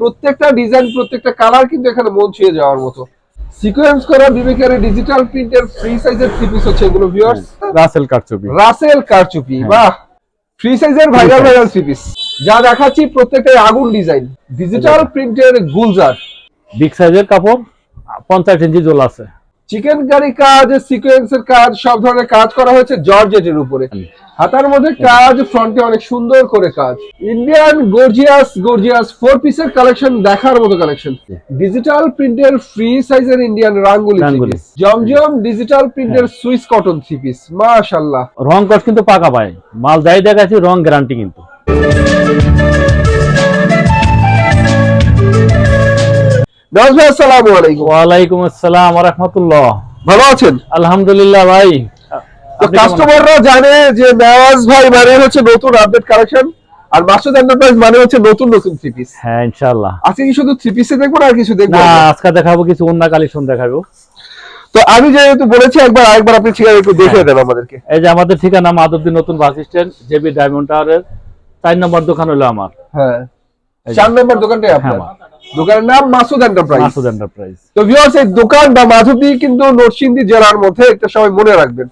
প্রত্যেকটা ডিজাইন প্রত্যেকটা কালার কিন্তু এখানে মন ছুঁয়ে যাওয়ার মতো। সিকোয়েন্স করা বিবেকের ডিজিটাল প্রিন্টের ফ্রি সাইজের থ্রি পিস হচ্ছে এগুলো ভিউয়ার্স রাসেল কারচুপি রাসেল কারচুপি। বাহ! ফ্রি সাইজের ভাইরাল ভাইরাল থ্রি পিস যা দেখাচ্ছি প্রত্যেকটাই আগুন ডিজাইন ডিজিটাল প্রিন্টের গুলজার। বিগ সাইজের কাপড় পঞ্চাশ ইঞ্চি জোল আছে। চিকেন কারি কাজ সিকোয়েন্সের কাজ সব ধরনের কাজ করা হয়েছে জর্জেটের উপরে। হাতার মধ্যে কাজ ফ্রন্টে অনেক সুন্দর করে কাজ। ইন্ডিয়ান গর্জিয়াস গর্জিয়াস ফোর পিসের কালেকশন দেখার মতো কালেকশন ডিজিটাল প্রিন্টের ফ্রি সাইজের ইন্ডিয়ান রাঙ্গুলি। জমজম ডিজিটাল প্রিন্টের সুইস কটন থ্রি পিস মাশাল্লাহ রং কস কিন্তু পাকা পায়। মাল যাই দেখাচ্ছি রং গ্যারান্টি কিন্তু। ভাই আসসালামু আলাইকুম। আসসালাম রহমতুল্লাহ। ভালো আছেন? আলহামদুলিল্লাহ ভাই? কাস্টমাররা জানে যে নওয়াজ ভাই মানে হচ্ছে নতুন আপডেট কালেকশন আর মাসুদ এন্টারপ্রাইজ মানে হচ্ছে নতুন নতুন থ্রি পিস হ্যাঁ ইনশাআল্লাহ। আজকে কি শুধু থ্রি পিসে দেখব আর কিছু দেখব? না আজকে দেখাবো কিছু অন্য কালেকশন দেখাবো। তো আমি যেহেতু বলেছি একবার আরেকবার আপনি ঠিকানা একটু দেখে হ্যাঁ। দেন আমাদেরকে। এই যে আমাদের ঠিকানা মাধবদী নতুন বাস স্ট্যান্ড জেবি ডায়মন্ড টাওয়ারের চার নম্বর দোকান হলো আমার। হ্যাঁ। চার নম্বর দোকানটাই আপনার। হ্যাঁ, দোকানের নাম মাসুদ এন্টারপ্রাইজ মাসুদ এন্টারপ্রাইজ তো ভিউয়ার্স এই দোকান বা মাধবী কিন্তু নরসিংদী জেলার মধ্যে একটা সবাই মনে রাখবেন।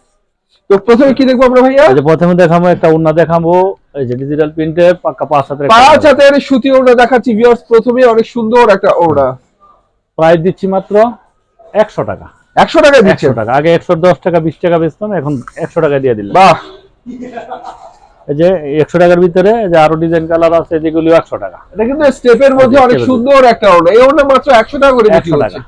তো প্রথমে কি দেখব আমরা ভাইয়া? যে প্রথমে দেখাবো একটা উন্না দেখাবো। এই যে ডিজিটাল প্রিন্টের পাক্কা পাঁচ হাতের পাঁচ হাতের সুতি ওড়না দেখাচ্ছি ভিউয়ার্স প্রথমে অনেক সুন্দর একটা ওড়না প্রাইস দিচ্ছি মাত্র একশো টাকা। একশো টাকা দিচ্ছে টাকা। আগে একশো দশ টাকা বিশ টাকা বেচতাম এখন একশো টাকা দিয়ে দিলাম। বাহ! যে একশো টাকার ভিতরে যে আরও ডিজাইন কালার আছে যেগুলো একশো টাকা। এটা কিন্তু স্টেপের মধ্যে অনেক সুন্দর একটা ওড়না এই ওড়না মাত্র একশো টাকা করে বিক্রি হচ্ছে।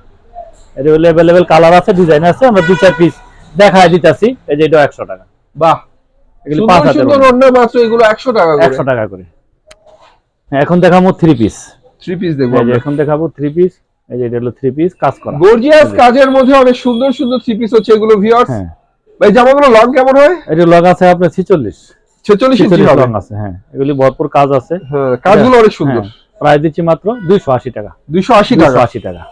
এটা হলো অ্যাভেলেবেল কালার আছে ডিজাইন আছে আমরা দু চার পিস দেখায় দিতেছি। এই যে এটা একশো টাকা। বাহ। এগুলো পাঁচ হাতের সুন্দর ওড়না মাত্র এগুলো একশো টাকা করে। একশো টাকা করে। হ্যাঁ, এখন দেখাবো থ্রি পিস থ্রি পিস দেখব এখন দেখাবো থ্রি পিস এই যে এটা হলো থ্রি পিস কাজ করা। গর্জিয়াস কাজের মধ্যে অনেক সুন্দর সুন্দর থ্রি পিস হচ্ছে এগুলো ভিউয়ার্স হ্যাঁ। ভাই জামাগুলো লং কেমন হয়? এটা লগ আছে আপনার ছিচল্লিশ। ছেচল্লিশ ইঞ্চি লং আছে হ্যাঁ। এগুলি ভরপুর কাজ আছে। হ্যাঁ কাজগুলো অনেক সুন্দর। হ্যাঁ, প্রাইস দিচ্ছি মাত্র দুইশো আশি টাকা। দুইশো আশি টাকা। আশি টাকা।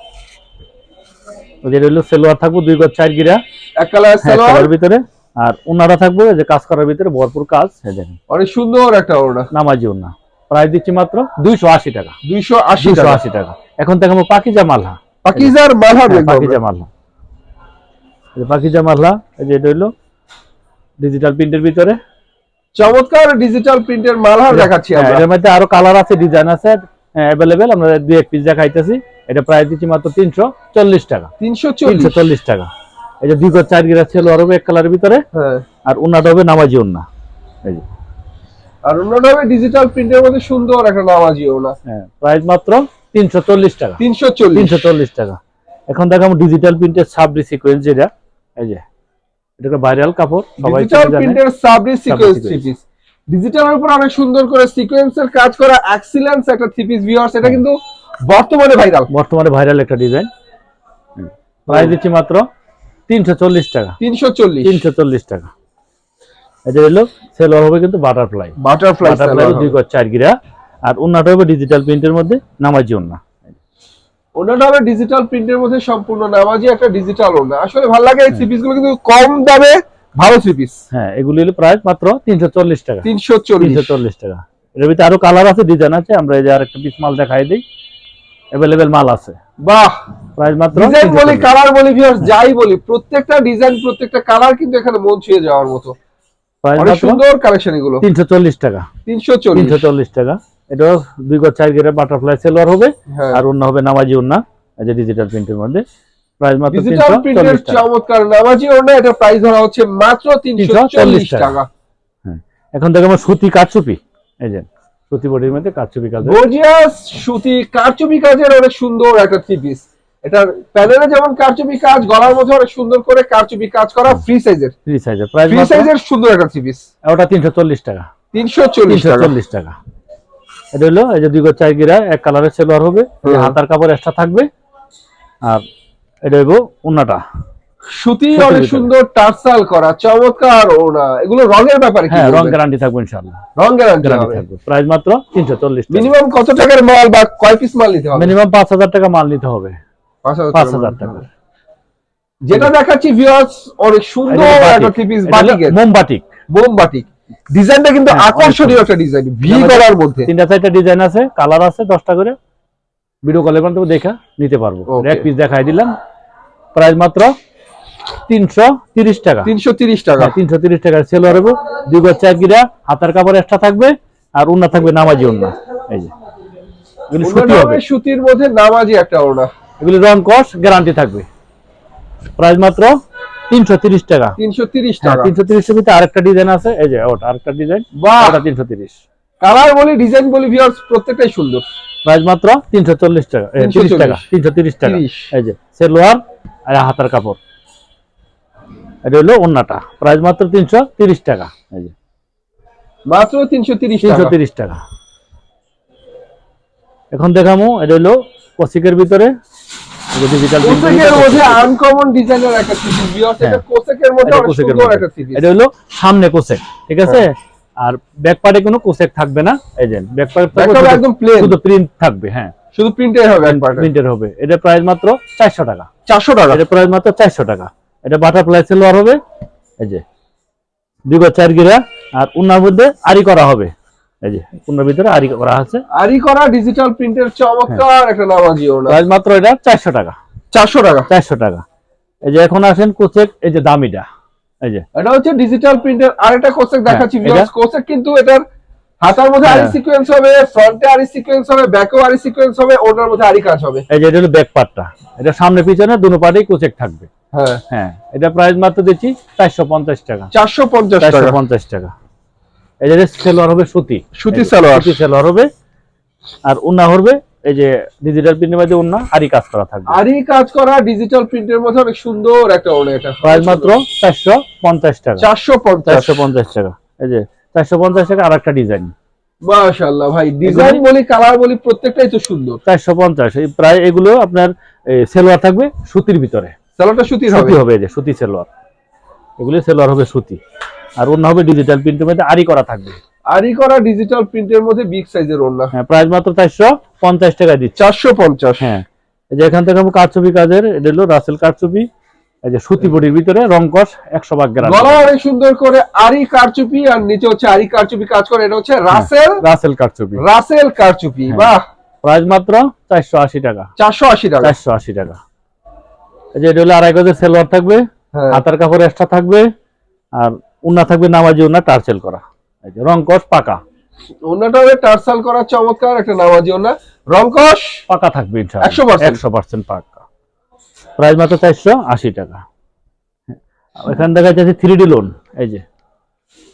ওই হলো সেলোয়ার থাকব দুই গজ চার গিরা। এক কালার হ্যাঁ ভিতরে। আর ওনারা থাকব যে কাজ করার ভিতরে ভরপুর কাজ এই দেখেন। অনেক সুন্দর একটা ওড়না নামাজি ওনা প্রাইস দিচ্ছি মাত্র দুইশো আশি টাকা। দুইশো আশি আশি টাকা। এখন দেখাবো পাকিজা মালহা। পাকিজার মালহা পাকিজা মালহা। পাকিজা মালহা এই যে হইল ডিজিটাল প্রিন্টের ভিতরে। চমৎকার ডিজিটাল প্রিন্টের মালহার দেখাচ্ছি হ্যাঁ, আমরা। এটার মধ্যে আরও কালার আছে ডিজাইন আছে অ্যাভেলেবেল আমরা দুই এক পিস দেখাইতেছি। এটা প্রাইস দিচ্ছি মাত্র তিনশো চল্লিশ টাকা। তিনশো তিনশো চল্লিশ চল্লিশ টাকা। এই যে দুই গজ চার গিরা ছিল আরও এক কালারের ভিতরে হ্যাঁ। আর ওনাটা হবে নামাজি ওনা এই যে। আর অন্যটা হবে ডিজিটাল প্রিন্টের মধ্যে সুন্দর একটা নামাজি ওড়না হ্যাঁ প্রাইস মাত্র তিনশো চল্লিশ টাকা। তিনশো চল্লিশ। তিনশো চল্লিশ টাকা। এখন দেখাবো ডিজিটাল প্রিন্টের সাব সিকোয়েন্স যেটা। এই যে। এটা ভাইরাল কাপড় সবাই ডিজিটাল প্রিন্টের সাবরি সিকোয়েন্স sequence। থ্রি পিস ডিজিটালের উপর অনেক সুন্দর করে সিকোয়েন্সের কাজ করা এক্সিলেন্স একটা থ্রি পিস ভিউয়ার্স এটা কিন্তু বর্তমানে ভাইরাল বর্তমানে ভাইরাল একটা ডিজাইন প্রাইস দিচ্ছি মাত্র তিনশো চল্লিশ টাকা। তিনশো চল্লিশ। তিনশো চল্লিশ টাকা। এটা হলো সেলোয়ার হবে কিন্তু বাটারফ্লাই বাটারফ্লাই বাটারফ্লাই দুই চার গিরা। আর ওনাটা হবে ডিজিটাল প্রিন্টের মধ্যে নামাজি ওনা ওনাটা হবে ডিজিটাল প্রিন্টের মধ্যে সম্পূর্ণ নামাজি একটা ডিজিটাল ওনা আসলে ভালো লাগে এই থ্রি পিসগুলো কিন্তু কম দামে ভালো থ্রি পিস হ্যাঁ এগুলি হলো প্রাইস মাত্র তিনশো চল্লিশ টাকা। তিনশো চল্লিশ। তিনশো চল্লিশ টাকা। এর ভিতরে আরও কালার আছে ডিজাইন আছে আমরা এই যে আরেকটা পিস মাল দেখাই দিই। অ্যাভেলেবেল মাল আছে। বাহ! প্রাইস মাত্র ডিজাইন বলি কালার বলি ভিউয়ার্স যাই বলি প্রত্যেকটা ডিজাইন প্রত্যেকটা কালার কিন্তু এখানে মন ছুঁয়ে যাওয়ার মতো। অনেক সুন্দর কালেকশন এগুলো। তিনশো চল্লিশ টাকা। তিনশো চল্লিশ। তিনশো চল্লিশ টাকা। এটাও দুই গজ চার গেরে বাটারফ্লাই সেলোয়ার হবে হ্যাঁ। আর অন্য হবে নামাজি ওন্না এই যে ডিজিটাল প্রিন্টের মধ্যে। প্রাইস মাত্র ডিজিটাল তিনশো প্রিন্টের চল্লিশ টাকা। চমৎকার নামাজি ওড়না এটা প্রাইস ধরা হচ্ছে মাত্র 340 টাকা। টাকা। এখন দেখো আমার সুতি কাচুপি এই যে সুতি বডির মধ্যে কাচুপি কাজ গর্জিয়াস সুতি কারচুপি কাজের অনেক সুন্দর একটা থ্রি পিস এটার প্যানেলে যেমন কারচুপি কাজ গলার মধ্যে অনেক সুন্দর করে কারচুপি কাজ করা ফ্রি সাইজের ফ্রি সাইজের প্রাইস ফ্রি সাইজের সুন্দর একটা থ্রি পিস ওটা তিনশো চল্লিশ টাকা। তিনশো চল্লিশ তিনশো টাকা। চল্লিশ টাকা। এটা হলো এই যে দুই চার গিরা এক কালারের সেলোয়ার হবে। হাতার কাপড় এক্সট্রা থাকবে। আর এটা হইব উন্নাটা। সুতি অনেক সুন্দর টার্সাল করা চমৎকার ওড়না। এগুলো রঙের ব্যাপারে কি হ্যাঁ রং গ্যারান্টি থাকবে ইনশাআল্লাহ। রং গ্যারান্টি থাকবে। প্রাইস মাত্র তিনশো চল্লিশ মিনিমাম কত টাকার মাল বা কয় পিস মাল নিতে হবে? মিনিমাম পাঁচ হাজার টাকা মাল নিতে হবে। পাঁচ হাজার পাঁচ টাকার হাজার মাল টাকা। যেটা দেখাচ্ছি ভিউয়ার্স অনেক সুন্দর একটা থ্রি পিস বাটিক বোম বাটিক ডিজাইনটা কিন্তু হ্যাঁ, আকর্ষণীয় একটা ডিজাইন ভি গলার মধ্যে। তিনটা চারটা ডিজাইন আছে কালার আছে দশটা করে। ভিডিও কলের মাধ্যমে দেখা নিতে পারব। এক পিস দেখাই দিলাম। প্রাইস মাত্র তিনশো তিরিশ টাকা। তিনশো তিরিশ টাকা। তিনশো তিরিশ টাকার সেল হবে দুই গজ চার গিরা হাতার কাপড় এক্সট্রা থাকবে আর উন্না থাকবে নামাজি উন্না। এই যে। এগুলি সুতি হবে। সুতির মধ্যে নামাজি একটা ওড়না। এগুলি রং কস গ্যারান্টি থাকবে। প্রাইস মাত্র তিনশো তিরিশ টাকা। তিনশো তিরিশ হ্যাঁ টাকা। তিনশো তিরিশের ভিতরে আরেকটা ডিজাইন আছে। এই যে ওটা আরেকটা ডিজাইন বাহ! ওটা তিনশো তিরিশ। কালার বলি ডিজাইন বলি ভিউয়ার্স প্রত্যেকটাই সুন্দর। প্রাইস মাত্র তিনশো চল্লিশ টাকা। এ, 340 তিরিশ টাকা তিনশো তিরিশ টাকা। এই যে সেলোয়ার আর হাতার কাপড়। এটা হলো ওন্নাটা। প্রাইস মাত্র তিনশো তিরিশ টাকা। এই যে। মাত্র তিনশো তিরিশ তিনশো টাকা তিরিশ টাকা। এখন দেখামো এটা হলো কসিকের ভিতরে ডিজিটাল কোসেকের মধ্যে আনকমন ডিজাইনের একটা থ্রি ভিউয়ার্স এটা হ্যাঁ। কোসেকের মধ্যে অনেক সুন্দর একটা থ্রি এটা হলো সামনে কোসেক ঠিক আছে? আর ব্যাক পার্টে কোনো কোসেক থাকবে না। এই যে ব্যাক পার্ট একদম প্লেন শুধু প্রিন্ট থাকবে হ্যাঁ। শুধু প্রিন্টে হবে পার্টে প্রিন্টের হবে। এটা প্রাইস মাত্র চারশো টাকা। চারশো টাকা? এটা প্রাইস মাত্র চারশো টাকা। এটা বাটারফ্লাই সেলোয়ার হবে। এই যে দুই গজ চার গিরা আর উন্নার মধ্যে আরি করা হবে। এই যে উন্নার ভিতরে আরি করা আছে। আরি করা ডিজিটাল প্রিন্টের চমৎকার একটা নামাজি ওড়না। প্রাইস মাত্র এটা চারশো টাকা। চারশো টাকা। চারশো টাকা। এই যে এখন আসেন কোচেক এই যে দামিটা। এই যে। এটা হচ্ছে ডিজিটাল প্রিন্টের আরেকটা দেখাচ্ছি হ্যাঁ, ভিউয়ার্স কোসেক কিন্তু এটার হাতার মধ্যে আরি হ্যাঁ। সিকোয়েন্স হবে ফ্রন্টে আরি সিকোয়েন্স হবে ব্যাকেও আরি সিকোয়েন্স হবে ওনার মধ্যে আরি কাজ হবে। এই যে এটা হলো ব্যাক পার্টটা এটা সামনে পিছনে দুটো পার্টেই কোচেক থাকবে। হ্যাঁ। হ্যাঁ এটা প্রাইস মাত্র দিচ্ছি চারশো পঞ্চাশ টাকা। চারশো পঞ্চাশ টাকা। পঞ্চাশ টাকা। এই যে সেলোয়ার হবে সুতি। সুতি সালোয়ার। সুতি সেলোয়ার হবে। আর উন্না হবে এই যে ডিজিটাল প্রিন্টের মধ্যে উন্না আরি কাজ করা থাকবে। আরি কাজ করা ডিজিটাল প্রিন্টের মধ্যে অনেক সুন্দর একটা ওড়না এটা। প্রাইস মাত্র চারশো পঞ্চাশ টাকা। চারশো পঞ্চাশ। চারশো পঞ্চাশ টাকা। এই যে চারশো পঞ্চাশ টাকা আর একটা ডিজাইন। মাশাল্লাহ ভাই ডিজাইন বলি কালার বলি প্রত্যেকটাই তো সুন্দর। চারশো পঞ্চাশ। এই প্রায় এগুলো আপনার সেলোয়ার থাকবে সুতির ভিতরে। সালোয়ারটা সুতির হবে? সুতি হবে এই যে সুতি সেলোয়ার। এগুলো সেলোয়ার হবে সুতি। আর অন্য হবে ডিজিটাল প্রিন্টের মধ্যে আরি করা থাকবে। আরি করা ডিজিটাল প্রিন্টের মধ্যে বিগ সাইজের ওড়না। হ্যাঁ প্রাইস মাত্র চারশো পঞ্চাশ টাকা দিচ্ছে। চারশো পঞ্চাশ। হ্যাঁ এই যে এখান থেকে আমি কারচুপি কাজের এটা হলো রাসেল কারচুপি এই যে সুতি বডির ভিতরে রংকস একশো ভাগ গ্রাম গলা অনেক সুন্দর করে আরি কারচুপি আর নিচে হচ্ছে আরি কারচুপি কাজ করে এটা হচ্ছে রাসেল রাসেল কারচুপি রাসেল কারচুপি। বাহ। প্রাইস মাত্র চারশো আশি টাকা। চারশো আশি টাকা। চারশো আশি টাকা। এই যে এটা হলো আড়াই গজের সেলোয়ার থাকবে হ্যাঁ। হাতার কাপড় এক্সট্রা থাকবে আর উন্না থাকবে নামাজি উন্না টার্সেল করা। এই যে রংকস পাকা। ওনাটা হবে টার্সাল করা চমৎকার একটা নামাজি ওনা রংকশ পাকা থাকবে 100% একশো পার্সেন্ট। পাকা। প্রাইস মাত্র চারশো আশি টাকা। এখান দেখা যাচ্ছে থ্রি ডি লোন এই যে।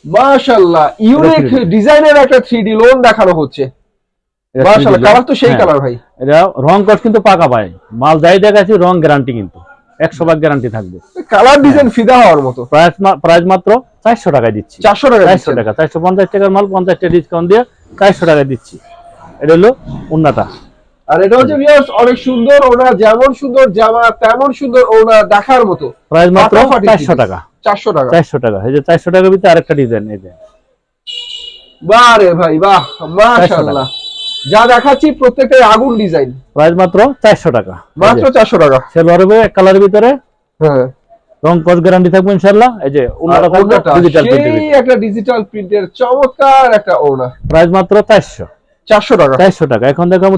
মাশাল্লাহ ইউনিক ডিজাইনের একটা থ্রি ডি লোন দেখানো হচ্ছে। 3D মাশাল্লাহ কালার তো সেই হ্যাঁ, কালার ভাই। এটা রং কস কিন্তু পাকা পায় মাল যাই দেখাচ্ছি রং গ্যারান্টি কিন্তু। একশো ভাগ গ্যারান্টি থাকবে। কালার ডিজাইন ফিদা হওয়ার মতো? প্রাইস প্রাইস মাত্র চারশো টাকায় দিচ্ছি। চারশো টাকা চারশো টাকা চারশো পঞ্চাশ টাকার মাল পঞ্চাশ টাকা ডিসকাউন্ট দিয়ে চারশো টাকায় দিচ্ছি। এটা হলো উন্নাটা। আর এটা হচ্ছে ভিউয়ার্স অনেক সুন্দর ওনা যেমন সুন্দর জামা তেমন সুন্দর ওনা দেখার মতো। প্রাইস মাত্র ফাটাফাটি চারশো জিনিস। টাকা। চারশো টাকা। চারশো টাকা। এই যে চারশো টাকার ভিতরে আরেকটা ডিজাইন এই যে। বাহ রে ভাই বাহ। মাশাল্লাহ যা দেখাচ্ছি প্রত্যেকটাই আগুন ডিজাইন প্রাইস মাত্র চারশো টাকা। মাত্র চারশো টাকা। সেলোয়ার হবে এক কালারের ভিতরে। হ্যাঁ। রং কস গ্যারান্টি থাকবে ইনশাল্লাহ এই যে থাকবে ডিজিটাল সেই একটা ডিজিটাল প্রিন্টের চমৎকার একটা ওনা প্রাইস মাত্র চারশো। চারশো টাকা। চারশো টাকা। এখন দেখো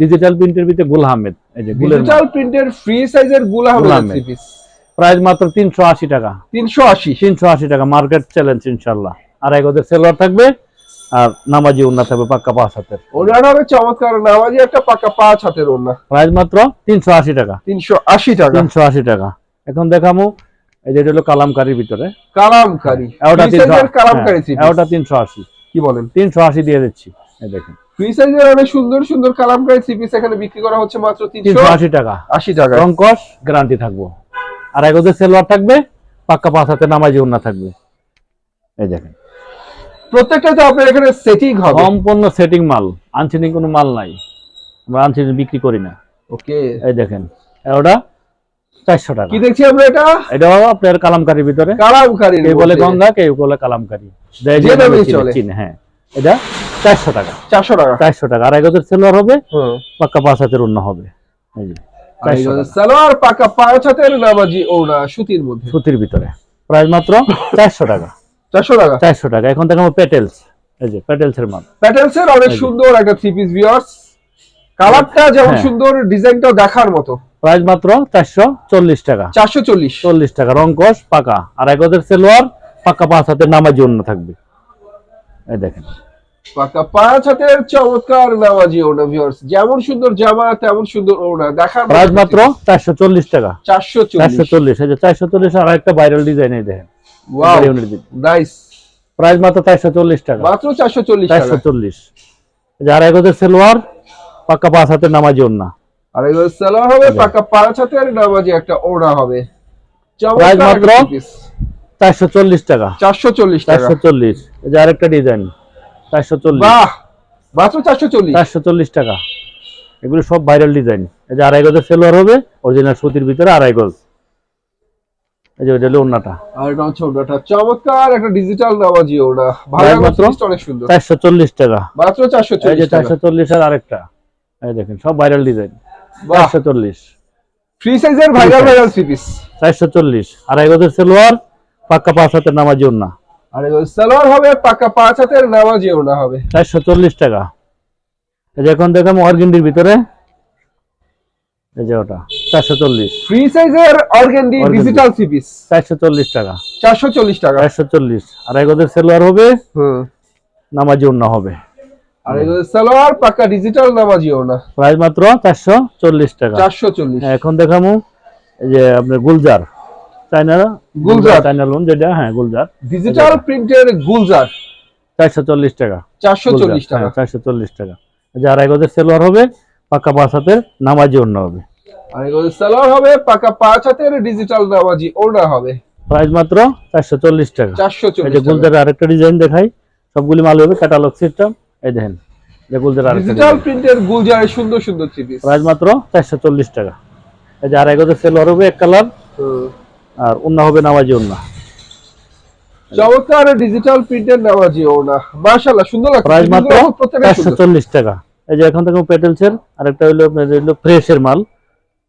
ডিজিটাল প্রিন্টের ভিতরে গুল আহমেদ। এই যে গুলের ডিজিটাল প্রিন্টের ফ্রি সাইজেরগুলা আহমেদ। পিস প্রাইস মাত্র তিনশো আশি টাকা। তিনশো আশি। তিনশো আশি টাকা। মার্কেট চ্যালেঞ্জ ইনশাল্লাহ আর এক ওদের সেলোয়ার থাকবে। আর নামাজি উন্না থাকবে পাক্কা পাঁচ হাতের। ওনাটা হবে চমৎকার নামাজি একটা পাক্কা পাঁচ হাতের ওনা প্রাইস মাত্র তিনশো আশি টাকা। তিনশো আশি টাকা। তিনশো আশি টাকা। এখন দেখামু এই যে হলো কালামকারির ভিতরে। কালামকারি। ওটা তিনশো কালামকারি ওটা তিনশো আশি। কি বলেন? তিনশো আশি দিয়ে দিচ্ছি। এই দেখেন। ফ্রি অনেক সুন্দর সুন্দর কালামকারি থ্রি পিস এখানে বিক্রি করা হচ্ছে মাত্র তিনশো আশি টাকা। আশি টাকা। রংকস গ্যারান্টি থাকব। আর এক ওদের সেলোয়ার থাকবে পাক্কা পাঁচ হাতে নামাজি উন্না থাকবে। এই দেখেন। প্রত্যেকটাতে আপনার এখানে সেটিং হবে। সম্পূর্ণ সেটিং মাল। আনসিনিং কোনো মাল নাই। আমরা আনসিনিং বিক্রি করি না। ওকে। এই দেখেন ওটা চারশো টাকা। কি দেখছি আমরা এটা? এটাও আপনার কালামকারির ভিতরে। কালামকারি কেউ বলে গঙ্গা কেউ বলে কালামকারি। চিনে হ্যাঁ। এটা চারশো টাকা। চারশো টাকা। চারশো টাকা। আর এক হাজার সেলোয়ার হবে হুম। পাক্কা পাঁচ হাতের অন্য হবে। এই যে সালোয়ার পাকা পাঁচ হাতের নামাজি ওনা সুতির মধ্যে। সুতির ভিতরে। প্রাইস মাত্র চারশো টাকা। চারশো টাকা। চারশো টাকা। এখন দেখাবো পেটেলস এই যে পেটেলস মাল প্যাটেলস অনেক সুন্দর একটা থ্রি পিস ভিউয়ার্স কালারটা যেমন হ্যাঁ। সুন্দর ডিজাইনটাও দেখার মতো। প্রাইস মাত্র চারশো চল্লিশ টাকা। চারশো চল্লিশ। চল্লিশ টাকা। রংকশ পাকা। আর এক হাজার সেলোয়ার পাকা পাঁচ হাতের নামাজি অন্য থাকবে। এই দেখেন। পাকা পাঁচ হাতের চমৎকার নামাজি ওনা ভিউয়ার্স যেমন সুন্দর জামা তেমন সুন্দর ওনা দেখার প্রাইস মাত্র চারশো চল্লিশ টাকা। চারশো চারশো চল্লিশ। চল্লিশ এই যে চারশো চল্লিশ আর একটা ভাইরাল ডিজাইন এই দেখেন। ওয়াও নাইস প্রাইস মাত্র চারশো চল্লিশ টাকা। মাত্র চারশো চল্লিশ চারশো টাকা চল্লিশ আর এক হাজার সেলোয়ার পাক্কা পাঁচ হাতের নামাজি অন্য আর এগুলো সালোয়ার হবে পাকা পাঁচ হাতের নামাজি একটা ওড়া হবে। Price মাত্র? চারশো চল্লিশ টাকা। চারশো চল্লিশ টাকা। চারশো চল্লিশ। এই যে আরেকটা ডিজাইন চারশো চল্লিশ। বাহ! মাত্র চারশো চল্লিশ। চারশো চল্লিশ টাকা। এগুলো সব ভাইরাল ডিজাইন এই যে আড়াই গজের সেলোয়ার হবে অরিজিনাল সুতির ভিতরে আড়াই গজ। এই যে আর এটা হচ্ছে ওড়াটা চমৎকার একটা ডিজিটাল নামাজি ওড়া ভালো মাত্র? মাত্র অনেক সুন্দর। চারশো চল্লিশ টাকা। মাত্র চারশো এই যে চল্লিশ টাকা। চারশো চল্লিশ আর আরেকটা। এই দেখেন সব ভাইরাল ডিজাইন বাহ। চারশো চল্লিশ। ফ্রি সাইজের ভাইরাল ভাইরাল থ্রি পিস চারশো চল্লিশ। আড়াই গজের সেলোয়ার পাক্কা পাঁচ হাতের নামাজি ওন্না আর এগুলো সালোয়ার হবে পাকা পাঁচ হাতের নামাজি ওড়া হবে। চারশো চল্লিশ টাকা। এই যে এখন দেখলাম অর্গেন্ডির ভিতরে। এই যে ওটা। চারশো চল্লিশ। ফ্রি সাইজের অর্গেন্ডি ডিজিটাল থ্রি পিস টাকা। চারশো চল্লিশ টাকা। সেলোয়ার হবে? হুম। নামাজি ওন্না হবে। আর সালোয়ার পাকা ডিজিটাল নামাজি প্রাইস মাত্র চারশো চল্লিশ টাকা। চারশো চল্লিশ। হ্যাঁ, এখন দেখামু। এই যে আপনার Gulzar. China Gulzar. China lawn যেটা হ্যাঁ গুলজার। ডিজিটাল প্রিন্টের গুলজার। চারশো চল্লিশ টাকা। চারশো চল্লিশ টাকা। চারশো চল্লিশ টাকা। এই যে আড়াই গজের সেলোয়ার হবে পাক্কা পাঁচ হাতের নামাজি অন্য হবে। আর এগুলো সালোয়ার হবে পাকা পাঁচ হাতের ডিজিটাল নামাজি হবে। প্রাইস মাত্র চারশো চল্লিশ টাকা। আরেকটা ডিজাইন দেখাই সবগুলি মাল হবে ক্যাটালগ সিস্টেম এই দেখেন যে গুলজার আরেকটা ডিজিটাল প্রিন্টের গুলজারের সুন্দর সুন্দর থ্রি পিস প্রাইস মাত্র চারশো চল্লিশ টাকা। এই যে সেলোয়ার হবে এক কালার আর অন্য হবে নামাজি অন্য চমৎকার ডিজিটাল প্রিন্টের নামাজি ওড়া মাশাআল্লাহ সুন্দর লাগছে। প্রাইস মাত্র ডিজাইনগুলো প্রত্যেকটা চারশো সুন্দর চল্লিশ টাকা। এই যে এখন থেকে পেটেলসের আরেকটা আপনার হইল ফ্রেশের মাল।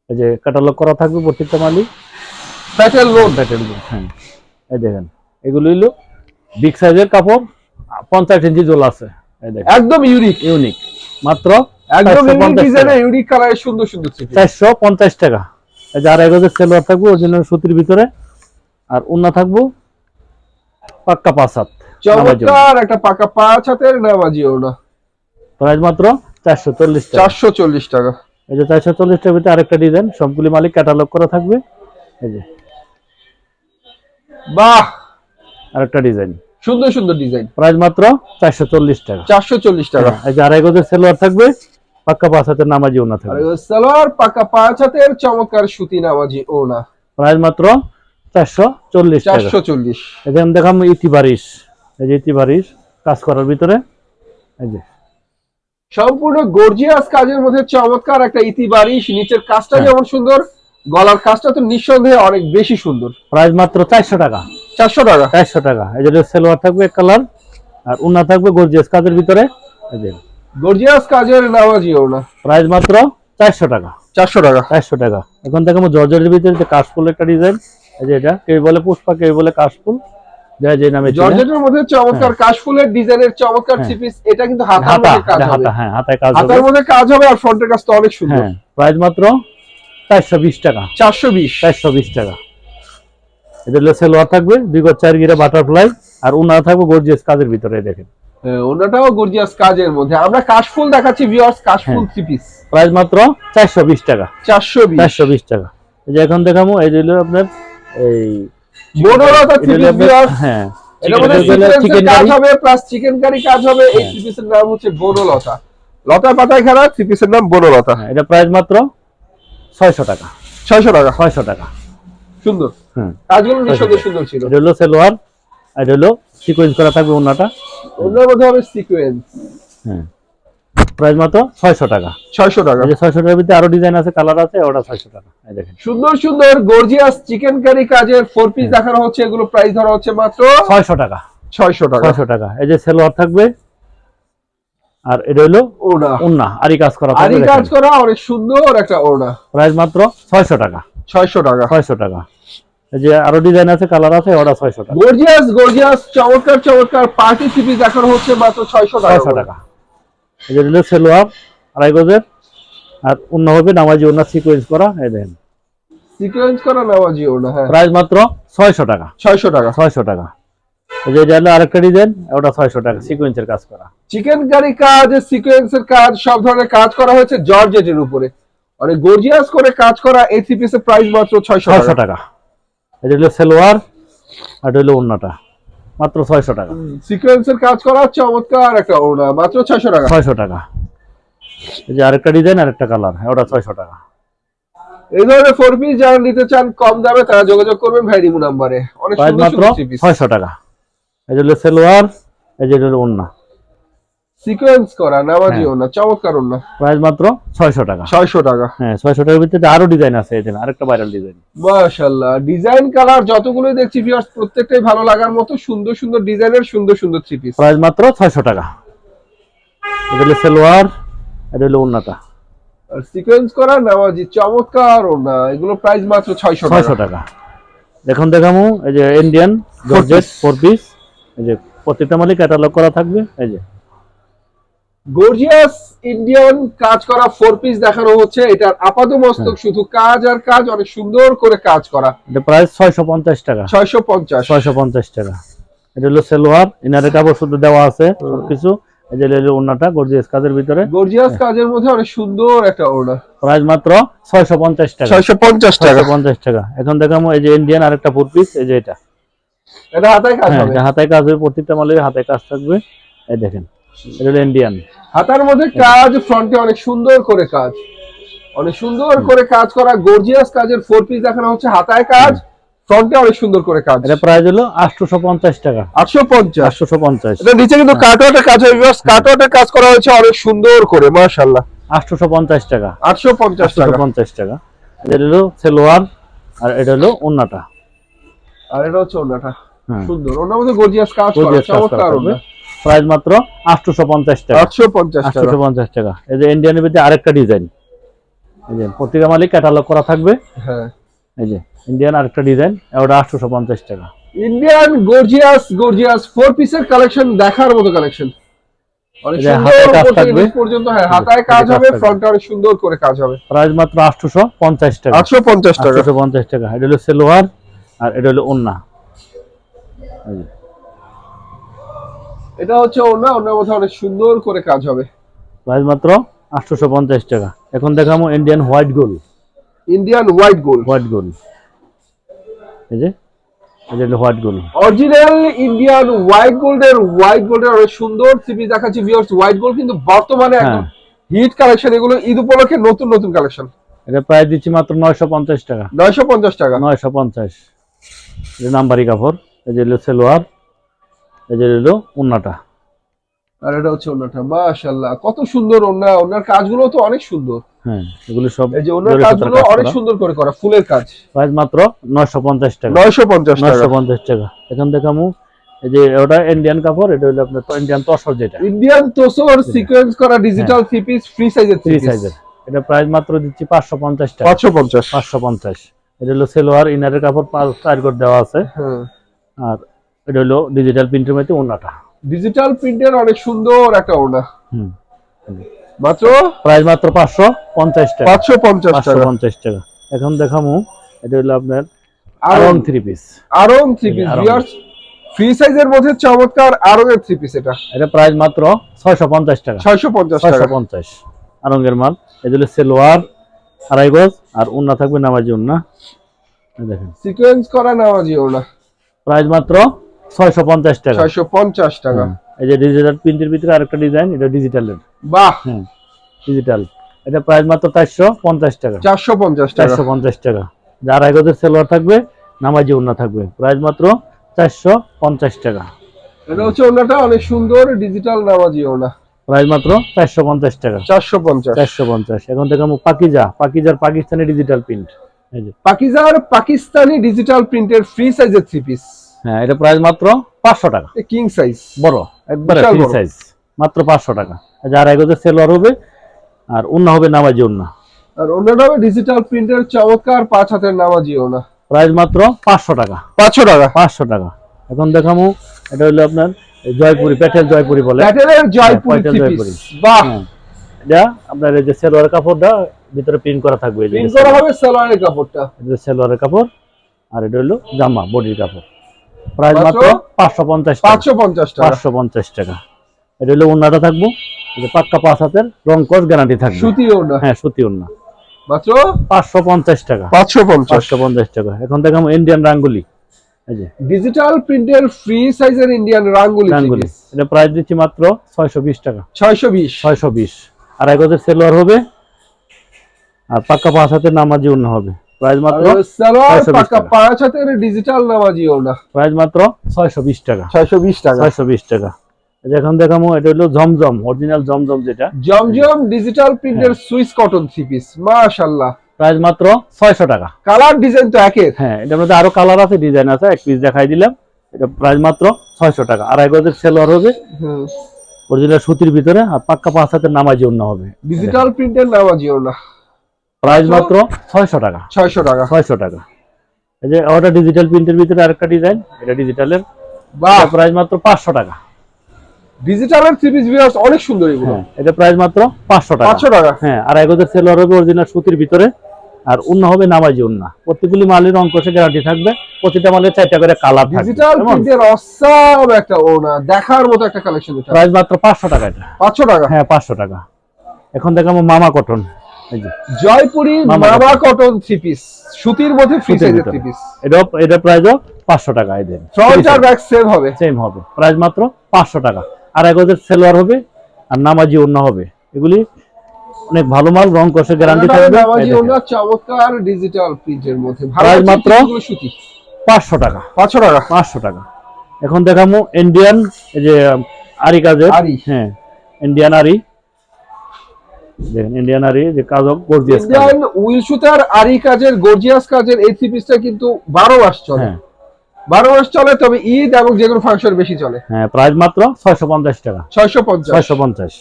এই যে ক্যাটালগ করা থাকবে প্রত্যেকটা মালই প্যাটেল লোন প্যাটেল হ্যাঁ। এই দেখেন এগুলো হইল বিগ সাইজের কাপড় পঞ্চাশ ইঞ্চি জোল আছে। এই দেখেন। একদম ইউনিক ইউনিক মাত্র একদম ইউনিক 450 ইউনিক কালারের সুন্দর সুন্দর চারশো পঞ্চাশ টাকা। এই যে আড়াই গজের সেলোয়ার থাকব অরিজিনাল সুতির ভিতরে। আর উন্না থাকব পাক্কা পাঁচ হাত চমৎকার একটা পাকা পাঁচ হাতের নামাজি ওড়া প্রাইস মাত্র চারশো চল্লিশ চারশো চল্লিশ টাকা। এই যে চারশো চল্লিশ টাকার ভিতরে আরেকটা ডিজাইন সবগুলি মালিক ক্যাটালগ করা থাকবে। এই যে। বাহ! আরেকটা ডিজাইন সুন্দর সুন্দর ডিজাইন প্রাইস মাত্র চারশো চল্লিশ টাকা। চারশো চল্লিশ টাকা। এই যে আড়াই গজের সেলোয়ার থাকবে পাক্কা পাঁচ হাতের নামাজি ওনা থাকবে। এগুলো পাক্কা পাকা পাঁচ হাতের চমৎকার সুতি নামাজি ওনা প্রাইস মাত্র চারশো চল্লিশ চারশো চল্লিশ। এখানে দেখাম ইতি বারিশ এই যে ইতি বারিশ কাজ করার ভিতরে। এই যে। সম্পূর্ণ গর্জিয়াস কাজের মধ্যে চমৎকার একটা ইতিবারিশ নিচের কাজটা হ্যাঁ। যেমন সুন্দর গলার কাজটা তো নিঃসন্দেহে অনেক বেশি সুন্দর। প্রাইস মাত্র চারশো টাকা। চারশো টাকা? চারশো টাকা। এই যে সেলোয়ার থাকবে কালার আর উন্না থাকবে গর্জিয়াস কাজের ভিতরে। গর্জিয়াস কাজের নামাজি ওড়া প্রাইস মাত্র চারশো টাকা। চারশো টাকা। চারশো টাকা। এখন থেকে আমার জর্জরের ভিতরে যে কাশফুল একটা ডিজাইন এই যে এটা কেউ বলে পুষ্পা কেউ বলে কাশফুল। যা নামে জর্জেটের মধ্যে চমৎকার কাশফুলের ডিজাইনের চমৎকার হ্যাঁ। এটা কিন্তু হাতার মধ্যে কাজ হবে। হ্যাঁ হাতায় কাজ হবে। হাতার মধ্যে কাজ হবে আর ফ্রন্টের কাজটা অনেক সুন্দর। হ্যাঁ প্রাইস মাত্র চারশো বিশ টাকা। চারশো বিশ। চারশো বিশ টাকা। এটা হলো সেলোয়ার থাকবে দুই গজ চার গিরা বাটারফ্লাই আর উন্না থাকবে গর্জিয়াস কাজের ভিতরে দেখেন। ওনাটাও গর্জিয়াস কাজের মধ্যে। আমরা কাশফুল দেখাচ্ছি ভিউয়ার্স কাশফুল হ্যাঁ। থ্রি পিস প্রাইস মাত্র চারশো বিশ টাকা। চারশো বিশ। চারশো বিশ টাকা। এই যে এখন দেখামো এই হলো আপনার এই থ্রি এটা হলো পিস হ্যাঁ এটার মধ্যে এটা হলো সিকোয়েন্সের chicken কাজ হবে প্লাস চিকেন কারি কাজ হবে এই। থ্রি পিসের নাম হচ্ছে বনলতা লতা। পাতায় খেলা থ্রি পিসের নাম বনলতা হ্যাঁ, এটা প্রাইস মাত্র ছয়শো টাকা। ছয়শো টাকা। ছয়শো টাকা। সুন্দর। হুম। কাজগুলো নিঃসন্দেহে সুন্দর ছিল। এটা হলো সেলোয়ার আর এটা হলো সিকোয়েন্স করা থাকবে ওনাটা ওনার মধ্যে হবে সিকোয়েন্স হ্যাঁ। প্রাইস মাত্র ছয়শো টাকা ছয়শো টাকা এই যে ছয়শো টাকার ভিতরে আরও ডিজাইন আছে কালার আছে ওটা ছয়শো টাকা এই দেখেন সুন্দর সুন্দর গর্জিয়াস চিকেন কারি কাজের ফোর পিস দেখানো হচ্ছে এগুলো প্রাইস ধরা হচ্ছে মাত্র ছয়শো টাকা ছয়শো টাকা ছয়শো টাকা এই যে সেলোয়ার থাকবে আর এটা হলো ওনা উন্না আরি কাজ করা আরি কাজ করা অনেক সুন্দর একটা ওনা প্রাইস মাত্র ছয়শো টাকা ছয়শো টাকা ছয়শো টাকা এই যে আরও ডিজাইন আছে কালার আছে ওটা ছয়শো টাকা গর্জিয়াস গর্জিয়াস চমৎকার চমৎকার পার্টি পিস দেখানো হচ্ছে মাত্র ছয়শো টাকা ছয়শো টাকা এই যে হলো সেলোয়ার আড়াই গজের আর অন্য হবে নামাজি ওনার সিকোয়েন্স করা এই দেখেন। সিকোয়েন্স করা নামাজি ওনা হ্যাঁ। প্রাইস মাত্র ছয়শো টাকা। ছয়শো টাকা। ছয়শো টাকা। এই যে এটা হলো আরেকটা ডিজাইন ওটা ছয়শো টাকা সিকোয়েন্সের কাজ করা। চিকেন কারি কাজ সিকোয়েন্সের কাজ সব ধরনের কাজ করা হয়েছে জর্জেটের উপরে। অনেক গর্জিয়াস করে কাজ করা এই থ্রি পিসের প্রাইস মাত্র ছয়শো ছয়শো টাকা। টাকা। এটা হলো সেলোয়ার আর এটা হলো অন্যটা মাত্র ছয়শো টাকা। সিকোয়েন্সের কাজ করা চমৎকার একটা ওড়না মাত্র ছয়শো টাকা। ছয়শো টাকা। এই যে আরেকটা ডিজাইন আরেকটা কালার ওটা ছয়শো টাকা। এই ধরনের ফোর পিস যারা নিতে চান কম দামে তারা যোগাযোগ করবেন ভাই রিমু নাম্বারে। অনেক সুন্দর মাত্র ছয়শো টাকা। এই যে সেলোয়ার এই যে অন্য সিকোয়েন্স করা নামাজি হ্যাঁ। চমৎকার ওড়না প্রাইস মাত্র ছয়শো টাকা। ছয়শো টাকা। হ্যাঁ ছয়শো টাকার ভিতরে আরও ডিজাইন আছে যে আরেকটা ভাইরাল ডিজাইন মাশাল্লাহ ডিজাইন কালার যতগুলোই দেখছি ভিউয়ার্স প্রত্যেকটাই ভালো লাগার মতো সুন্দর সুন্দর ডিজাইনের সুন্দর সুন্দর থ্রি পিস প্রাইস মাত্র ছয়শো টাকা। এটা হলো সেলোয়ার এটা হলো অন্যটা আর সিকোয়েন্স করা নামাজি চমৎকার ওড়না এগুলো প্রাইস মাত্র ছয়শো ছয়শো টাকা। টাকা এখন দেখামু এই যে ইন্ডিয়ান জর্জেট। ফোর পিস এই যে প্রত্যেকটা মালিক ক্যাটালগ করা থাকবে এই যে। গর্জিয়াস ইন্ডিয়ান কাজ করা ফোর পিস দেখানো হচ্ছে। এটার আপাত মস্তক হ্যাঁ। শুধু কাজ আর কাজ অনেক সুন্দর করে কাজ করা। এটা প্রাইস ছয়শো পঞ্চাশ টাকা। ছয়শো পঞ্চাশ। ছয়শো পঞ্চাশ টাকা। এটা হলো সেলোয়ার ইনারে কাপড় দেওয়া আছে সবকিছু। এই যে অন্যটা গর্জিয়াস কাজের ভিতরে। গর্জিয়াস কাজের মধ্যে অনেক সুন্দর একটা ওড়না। প্রাইস মাত্র ছয়শো পঞ্চাশ টাকা। ছয়শো পঞ্চাশ টাকা। ছয়শো পঞ্চাশ টাকা। এখন দেখামু এই যে ইন্ডিয়ান আরেকটা ফোর পিস এই যে এটা। এটা হাতায় কাজ হ্যাঁ হবে। হাতায় কাজ হবে প্রত্যেকটা মালের হাতায় কাজ থাকবে। এই দেখেন। এটা ইন্ডিয়ান হাতার মধ্যে কাজ ফ্রন্টে অনেক সুন্দর করে কাজ। অনেক সুন্দর করে কাজ করা গর্জিয়াস কাজের ফোর পিস দেখানো হচ্ছে হাতায় কাজ ফ্রন্টে অনেক সুন্দর করে কাজ। এটা প্রাইস হলো আটশোশো পঞ্চাশ টাকা। আটশো পঞ্চাশ। আটশোশো পঞ্চাশ। এটা নিচে কিন্তু কাটওয়ার্টের কাজ হবে কাটওয়ার্টের কাজ করা হয়েছে অনেক সুন্দর করে আটশোশো পঞ্চাশ টাকা। আটশো পঞ্চাশ আটশোশো টাকা পঞ্চাশ টাকা। এটা হলো সেলোয়ার আর এটা হলো ওন্নাটা। আর এটা হচ্ছে ওনাটা হ্যাঁ। সুন্দর। ওনার মধ্যে গর্জিয়াস কাজ করা চমৎকার ওনা প্রাইস মাত্র আটশোশো পঞ্চাশ টাকা। আটশো পঞ্চাশ টাকা। আটশোশো পঞ্চাশ টাকা। এই যে ইন্ডিয়ানের ভিতরে আরেকটা ডিজাইন এই যে প্রত্যেকটা মালিক ক্যাটালগ করা থাকবে। হ্যাঁ। এই যে ইন্ডিয়ান আরেকটা ডিজাইন ওটা আটশোশো পঞ্চাশ টাকা। ইন্ডিয়ান গর্জিয়াস গর্জিয়াস ফোর পিসের কালেকশন দেখার মতো কালেকশন অনেক সুন্দর। পর্যন্ত হ্যাঁ হাতায় কাজ হবে ফ্রন্টে অনেক সুন্দর করে কাজ হবে। প্রাইস মাত্র আটশোশো পঞ্চাশ টাকা। আটশো পঞ্চাশ টাকা। আটশোশো পঞ্চাশ টাকা। এটা হলো সেলোয়ার আর এটা হলো ওন্না এই যে, এটা হচ্ছে ওনা ওনার মধ্যে অনেক সুন্দর করে কাজ হবে। প্রাইস মাত্র আটশোশো পঞ্চাশ টাকা। এখন দেখাবো Indian white gold Indian white gold white gold এই যে এটা হলো white gold original Indian white গোল্ডের হোয়াইট গোল্ডের অনেক সুন্দর সিপি দেখাচ্ছি ভিউয়ার্স হোয়াইট গোল্ড কিন্তু বর্তমানে একদম হিট কালেকশন এগুলো ঈদ উপলক্ষে নতুন নতুন কালেকশন এটা প্রাইস দিচ্ছি মাত্র নয়শো পঞ্চাশ টাকা। নয়শো পঞ্চাশ টাকা। নয়শো পঞ্চাশ। এটা নাম্বারি কাপড় এই যে হলো সেলোয়ার। এই যে হলো উন্নাটা আর এটা হচ্ছে ওনাটা মাশাল্লাহ কত সুন্দর ওনা ওনার কাজগুলো তো অনেক সুন্দর। হ্যাঁ এগুলো সব এই যে ওনার কাজগুলো অনেক সুন্দর করে করা ফুলের কাজ। প্রাইস মাত্র নয়শো পঞ্চাশ টাকা। নয়শো পঞ্চাশ টাকা। নয়শো পঞ্চাশ টাকা। এখন দেখামু এই যে ওটা ইন্ডিয়ান কাপড় এটা হলো আপনার ইন্ডিয়ান তসর যেটা। ইন্ডিয়ান তোসর সিকোয়েন্স করা ডিজিটাল থ্রি পিস ফ্রি সাইজের থ্রি সাইজের এটা প্রাইস মাত্র দিচ্ছি পাঁচশো পঞ্চাশ টাকা। পাঁচশো পঞ্চাশ। পাঁচশো পঞ্চাশ। এটা হলো সেলোয়ার ইনারের কাপড় পাঁচ চার করে দেওয়া আছে। হ্যাঁ। আর এটা হলো ডিজিটাল প্রিন্টের মধ্যে ওনাটা ডিজিটাল প্রিন্টের অনেক সুন্দর একটা ওনা হুম। মাত্র? প্রাইস মাত্র পাঁচশো পঞ্চাশ টাকা। পাঁচশো পঞ্চাশ পাঁচশো টাকা। পঞ্চাশ টাকা। এখন দেখামু এটা হলো আপনার Aarong Aarong three piece Aarong three piece viewers free সাইজের মধ্যে চমৎকার আরং এর থ্রি পিস এটা। এটা প্রাইস মাত্র ছয়শো পঞ্চাশ টাকা। ছয়শো পঞ্চাশ ছয়শো টাকা পঞ্চাশ। আরঙ্গের মাল। এটা হলো সেলোয়ার আড়াই গজ আর উন্না থাকবে নামাজি উন্না দেখেন। সিকোয়েন্স করা নামাজি ওনা প্রাইস মাত্র ছয়শো পঞ্চাশ টাকা। ছয়শো পঞ্চাশ টাকা। এই যে ডিজিটাল প্রিন্টের ভিতরে আরেকটা ডিজাইন এটা ডিজিটালের বাহ! হ্যাঁ ডিজিটাল এটা প্রাইস মাত্র চারশো পঞ্চাশ টাকা। চারশো পঞ্চাশ টাকা। চারশো পঞ্চাশ টাকা। যা আড়াই গজের সেলোয়ার থাকবে নামাজি উন্না থাকবে। প্রাইস মাত্র চারশো পঞ্চাশ টাকা। এটা হচ্ছে ওনাটা অনেক সুন্দর ডিজিটাল নামাজি ওনা প্রাইস মাত্র চারশো পঞ্চাশ টাকা। চারশো পঞ্চাশ। চারশো পঞ্চাশ। এখন থেকে পাকিজা পাকিজার পাকিস্তানি ডিজিটাল প্রিন্ট এই যে। পাকিজার পাকিস্তানি ডিজিটাল প্রিন্টের ফ্রি সাইজের থ্রি পিস হ্যাঁ এটা প্রাইস মাত্র পাঁচশো টাকা। কিং সাইজ বড় একবারে বড়। সাইজ মাত্র পাঁচশো টাকা। যার এগোতে সেলোয়ার হবে আর উন্না হবে নামাজি উন্না আর অন্যটা হবে ডিজিটাল প্রিন্টের চমৎকার পাঁচ হাতের নামাজি ওনা প্রাইস মাত্র পাঁচশো টাকা। পাঁচশো টাকা। পাঁচশো টাকা। এখন দেখামু এটা হলো আপনার জয়পুরি প্যাটেল জয়পুরি বলে। প্যাটেলের জয়পুরি জয়পুরি। বাহ! হ্যাঁ। এটা আপনার এই যে সেলোয়ার কাপড়টা ভিতরে প্রিন্ট করা থাকবে প্রিন্ট করা হবে সালোয়ারের কাপড়টা। এটা সেলোয়ারের কাপড় আর এটা হলো জামা বডির কাপড়। প্রাইস মাত্র মাত্র পাঁচশো পঞ্চাশ টাকা। পাঁচশো পঞ্চাশ টাকা। এটা হলো ওনাটা থাকব। যে পাক্কা পাঁচ হাতের রং কস গ্যারান্টি থাকবে। সুতি ওড়না। হ্যাঁ সুতি ওনা মাত্র? পাঁচশো পঞ্চাশ টাকা। পাঁচশো পঞ্চাশ। পাঁচশো পঞ্চাশ টাকা। এখন দেখাবো ইন্ডিয়ান রাঙ্গুলি। এই যে। ডিজিটাল প্রিন্টের ফ্রি সাইজের ইন্ডিয়ান রাঙ্গুলি রাঙ্গুলি। এটা প্রাইস দিচ্ছি মাত্র ছয়শো বিশ টাকা। ছয়শো বিশ। ছয়শো বিশ। আড়াই গজের সেলোয়ার হবে। আর পাক্কা পাঁচ হাতের নামাজি অন্য হবে। প্রাইস মাত্র 620 টাকা। পাঁচ ডিজিটাল নামাজি ওড়না প্রাইস মাত্র ছয়শো বিশ টাকা। ছয়শো বিশ টাকা। ছয়শো বিশ টাকা। এই যে এখন দেখাবো এটা হলো জমজম অরিজিনাল জমজম যেটা। জমজম ডিজিটাল প্রিন্টের সুইস কটন থ্রি পিস মাশাল্লাহ প্রাইস মাত্র ছয়শো টাকা। কালার ডিজাইন তো একের। হ্যাঁ এটার মধ্যে আরও কালার আছে ডিজাইন আছে এক পিস দেখাই দিলাম। এটা প্রাইস মাত্র ছয়শো টাকা। আড়াই গজের সেলোয়ার হবে। অরিজিনাল সুতির ভিতরে আর পাক্কা পাঁচ হাতের নামাজি অন্য হবে। ডিজিটাল প্রিন্টের নামাজি ওড়না। প্রাইস মাত্র ছয়শো টাকা। ছয়শো টাকা। ছয়শো টাকা। এই যে ওটা ডিজিটাল প্রিন্টের ভিতরে আরেকটা ডিজাইন এটা ডিজিটালের বাহ! প্রাইস মাত্র পাঁচশো টাকা। ডিজিটালের থ্রি পিস ভিউয়ার্স অনেক সুন্দর এগুলো। হ্যাঁ এটা প্রাইস মাত্র পাঁচশো টাকা। পাঁচশো টাকা। হ্যাঁ সেলোয়ার হবে অরিজিনাল সুতির ভিতরে। আর উন্না হবে নামাজি উন্না। প্রত্যেকগুলি মালের অঙ্কশে গ্যারান্টি থাকবে। প্রতিটা মালের চারটা করে কালার ডিজিটাল? প্রিন্টের অসাম একটা ওড়না দেখার মতো একটা কালেকশন এটা। প্রাইস মাত্র পাঁচশো টাকা এটা। পাঁচশো টাকা। হ্যাঁ পাঁচশো টাকা। এখন দেখাবো মামা কটন জয়পুরি মামা কটন থ্রি পিস সুতির মধ্যে ফ্রি সাইজের। থ্রি পিস এটা এটা প্রাইসও পাঁচশো টাকা এদের ফ্রন্ট আর ব্যাক সেম হবে। সেম হবে। প্রাইস মাত্র পাঁচশো টাকা। আর সেলোয়ার হবে আর নামাজি হবে। এগুলি অনেক ভালো মাল রং কষে গ্যারান্টি থাকবে। নামাজি। চমৎকার ডিজিটাল প্রিন্টের মধ্যে। আছে, মাত্র? পিসগুলো সুতি। পাঁচশো টাকা। পাঁচশো টাকা? পাঁচশো টাকা। এখন দেখাবো ইন্ডিয়ান এই যে আরি কাজের। আরি। হ্যাঁ ইন্ডিয়ান আরি। দেখেন ইন্ডিয়ান আরি যে গর্জিয়াস ইন্ডিয়ান উইল সুতার আরি কাজের গর্জিয়াস কাজের এই থ্রি পিসটা কিন্তু বারো মাস চলে। হ্যাঁ। মাস চলে তবে ঈদ এবং যে কোনো ফাংশন বেশি চলে। হ্যাঁ প্রাইস মাত্র ছয়শো পঞ্চাশ টাকা। ছয়শো পঞ্চাশ। ছয়শো পঞ্চাশ।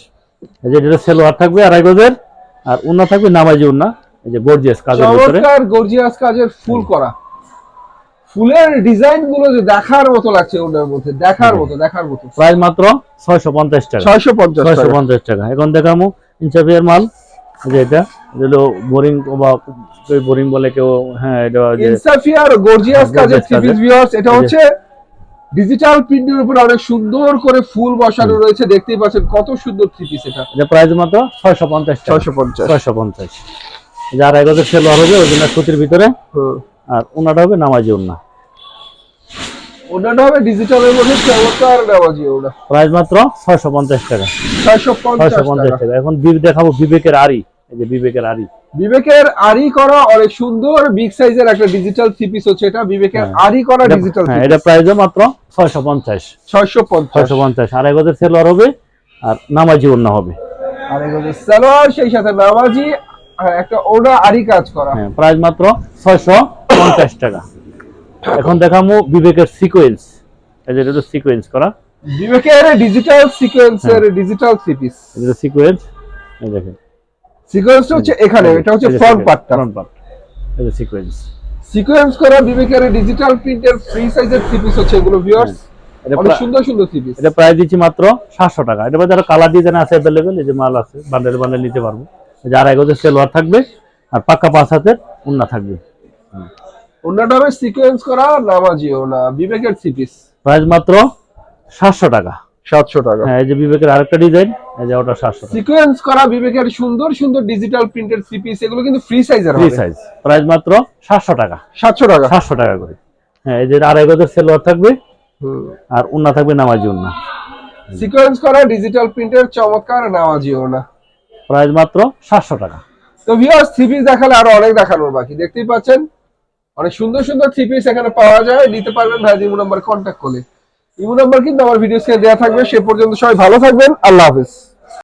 এই যে এটা সেলোয়ার থাকবে আড়াই গজের আর উন্না থাকবে নামাজি উন্না। এই যে গর্জিয়াস কাজের ভিতরে। চমৎকার গর্জিয়াস কাজের ফুল করা। ফুলের ডিজাইনগুলো যে দেখার মতো লাগছে ওনার মধ্যে দেখার মতো দেখার মতো। প্রাইস মাত্র ছয়শো পঞ্চাশ টাকা। ছয়শো পঞ্চাশ ছয়শো টাকা। পঞ্চাশ টাকা। এখন দেখামু ইনসাফিয়ার মাল যে এটা হলো বোরিং বা বোরিং বলে কেউ হ্যাঁ এটা ইনসাফিয়ার গর্জিয়াস হ্যাঁ, কাজের gorgeous থ্রি ভিউয়ার্স এটা হচ্ছে ডিজিটাল প্রিন্টের উপর অনেক সুন্দর করে ফুল বসানো রয়েছে দেখতেই পাচ্ছেন কত সুন্দর থ্রি পিস এটা। এটা প্রাইস মাত্র ছয়শো পঞ্চাশ টাকা। ছয়শো পঞ্চাশ। ছয়শো পঞ্চাশ। এই যে আড়াই গজের সেলোয়ার হবে ওই জন্য সুতির ভিতরে। আর ওনাটা হবে নামাজি ওনা ওনাটা হবে ডিজিটালের মধ্যে চমৎকার নামাজি ওনা প্রাইস মাত্র ছয়শো পঞ্চাশ টাকা। এখন বিব- দেখাবো বিবেকের আরি এই যে বিবেকের আরি বিবেকের আরি করা অনেক সুন্দর বিগ সাইজের একটা ডিজিটাল থ্রি পিস হচ্ছে এটা। বিবেকের হ্যাঁ। আরি করা ডিজিটাল হ্যাঁ এটা প্রাইসও মাত্র আড়াই গজের হবে আর নামাজি ওনা হবে। সেই সাথে নামাজি একটা ওনা আরি কাজ করা। হ্যাঁ প্রাইস মাত্র ছয়শো পঞ্চাশ টাকা। এখন দেখামু বিবেকের সিকোয়েন্স এই যে এটা সিকোয়েন্স করা। বিবেকের ডিজিটাল সিকোয়েন্সের ডিজিটাল থ্রি পিস এটা সিকোয়েন্স এই দেখেন। সিকোয়েন্সটা হচ্ছে এখানে এটা হচ্ছে ফ্রন্ট পার্টটা ফ্রন্ট পার্ট এই যে সিকোয়েন্স সিকোয়েন্স করা বিবেকের ডিজিটাল প্রিন্টের ফ্রি সাইজের থ্রি পিস হচ্ছে এগুলো ভিউয়ার্স এটা অনেক সুন্দর সুন্দর থ্রি এটা প্রাইস দিচ্ছি মাত্র সাতশো টাকা। এটা মধ্যে আরও কালার ডিজাইন আছে অ্যাভেলেবেল এই যে মাল আছে বান্ডেল বান্ডেল নিতে পারব। এই যে আড়াই সেলোয়ার থাকবে আর পাক্কা পাঁচ হাতের উন্না থাকবে। অন্যটা হবে সিকোয়েন্স করা নামাজি ওনা বিবেকের থ্রি পিস প্রাইস মাত্র সাতশো টাকা। সাতশো টাকা। হ্যাঁ এই যে বিবেকের আরেকটা ডিজাইন এই যে ওটা সাতশো টাকা। সিকোয়েন্স করা বিবেকের সুন্দর সুন্দর ডিজিটাল প্রিন্টের থ্রি পিস এগুলো কিন্তু ফ্রি সাইজের ফ্রি সাইজ প্রাইস মাত্র সাতশো টাকা। সাতশো টাকা। সাতশো টাকা করে। হ্যাঁ এই যে আড়াই গজের সেলোয়ার থাকবে আর উন্না থাকবে নামাজি উন্না। সিকোয়েন্স করা ডিজিটাল প্রিন্টের চমৎকার নামাজি ওনা প্রাইস মাত্র সাতশো টাকা। তো ভিউয়ার্স থ্রি পিস দেখালে আরও অনেক দেখানোর বাকি। দেখতেই পাচ্ছেন? অনেক সুন্দর সুন্দর থ্রি পিস এখানে পাওয়া যায়। নিতে পারবেন ভাই ইমো নাম্বার কন্ট্যাক্ট করলে ইমো নাম্বার কিন্তু আমার ভিডিও দেওয়া থাকবে। সে পর্যন্ত সবাই ভালো থাকবেন। আল্লাহ হাফেজ।